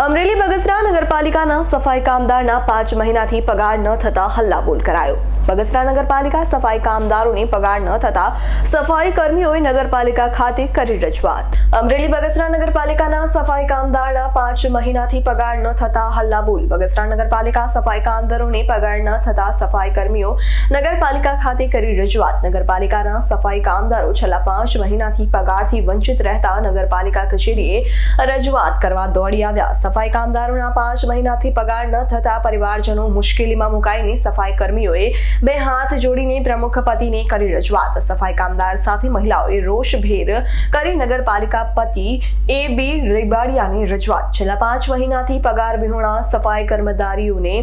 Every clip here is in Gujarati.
અમરેલી બગસરા નગરપાલિકાના સફાઈ કામદારના પાંચ મહિનાથી પગાર ન થતા હલ્લાબોલ કરાયો. બગસરા નગરપાલિકા સફાઈ કામદારોને પગાર ન થતા સફાઈ કર્મીઓએ નગરપાલિકા ખાતે કરી રજૂઆત. અમરેલી બગસરા નગરપાલિકાના સફાઈ કામદારના પાંચ મહિનાથી પગાર ન થતા હલ્લાબોલ. બગસરા નગરપાલિકા સફાઈ કામદારોને પગાર ન થતા સફાઈ કર્મીઓ નગરપાલિકા ખાતે કરી રજૂઆત. નગરપાલિકાના સફાઈ કામદારો છેલ્લા પાંચ મહિનાથી પગારથી વંચિત રહેતા નગરપાલિકા કચેરીએ રજૂઆત કરવા દોડી આવ્યા. સફાઈ કામદારોના પાંચ મહિનાથી પગાર ન થતા પરિવારજનો મુશ્કેલીમાં મુકાઈને સફાઈ કર્મીઓએ બે હાથ જોડીને પ્રમુખ પતિને કરી રજૂઆત. સફાઈ કામદાર સાથે મહિલાઓએ રોષભેર કરી નગરપાલિકા પતિ એ બી રેબાડિયાની રજૂઆત. છેલ્લા પાંચ મહિનાથી પગાર વિહોણા સફાઈ કર્મચારીઓને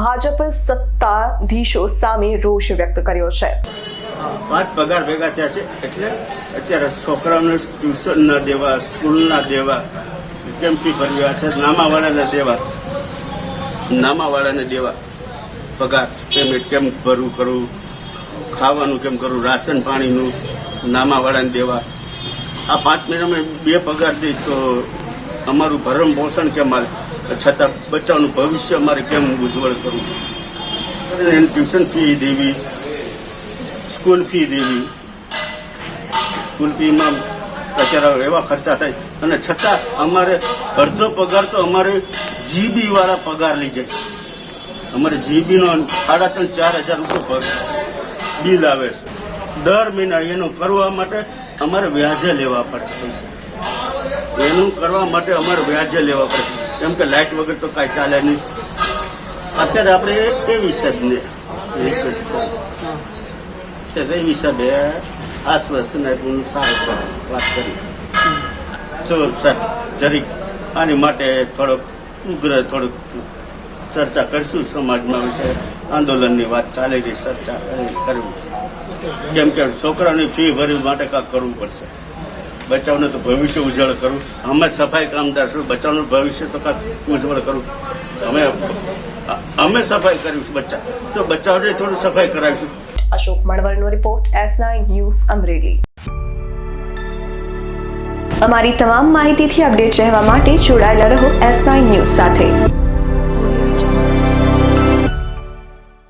ભાજપ સત્તાધીશો સામે રોષ વ્યક્ત કર્યો છે. પાંચ પગાર ભેગા થયા છે. એટલે અત્યારે છોકરાઓને ટ્યુશનના દેવા, સ્કૂલના દેવા કેમ ફી ભરવા છે. નામાવાળાને દેવા. નામાવાળાને દેવા. પગાર. પેમેન્ટ કેમ ભરવું, કરવું? ખાવાનું કેમ કરવું? રાશન પાણીનું નામાવાળાને દેવા. આ પાંચ મહિનામાં બે પગાર દઈ તો અમારું ભરણ પોષણ કેમ આવે છતાં બચ્ચાઓનું ભવિષ્ય અમારે કેમ ઉજ્જવળ કરવું? એને ટ્યુશન ફી દેવી સ્કૂલ ફી દેવી. સ્કૂલ ફીમાં અત્યારે એવા ખર્ચા થાય. અને છતાં અમારે અડધો પગાર તો અમારે જીબી વાળા પગાર લઈ જાય. અમારે જીબીનો સાડા ત્રણ, ચાર હજાર રૂપિયા બિલ આવે છે. દર મહિના એનું કરવા માટે અમારે વ્યાજે લેવા પડશે પૈસા. એનું કરવા માટે અમારે વ્યાજે લેવા પડશે કેમ કે લાઇટ વગર તો કાંઈ ચાલે નહીં. અત્યારે આપણે એ હિસાબને રિક્વેસ્ટ કરીએ તે એ હિસાબે આશ્વાસન આપ્યું સારું વાત કરી તો સાહેબ જરીક આની માટે થોડોક ઉગ્ર થોડુંક ચર્ચા કરીશું સમાજમાં વિશે આંદોલનની વાત ચાલી રહી ચર્ચા કરવી કેમ કે છોકરાની ફી ભરી માટે કાંક કરવું પડશે બચાવને તો ભવિષ્ય ઉજ્જવળ કરવું અમે સફાઈ કામદાર છું બચાવનું ભવિષ્ય તો કાંક ઉજ્જવળ કરવું અમે અમે સફાઈ કરીશું બચ્ચા તો બચાવને થોડું સફાઈ કરાવીશું Ashok મણવરનો report S nine news Amreli અમારી તમામ માહિતીથી અપડેટ રહેવા માટે જોડાયેલા રહો એસ નાઇન ન્યૂઝ સાથે.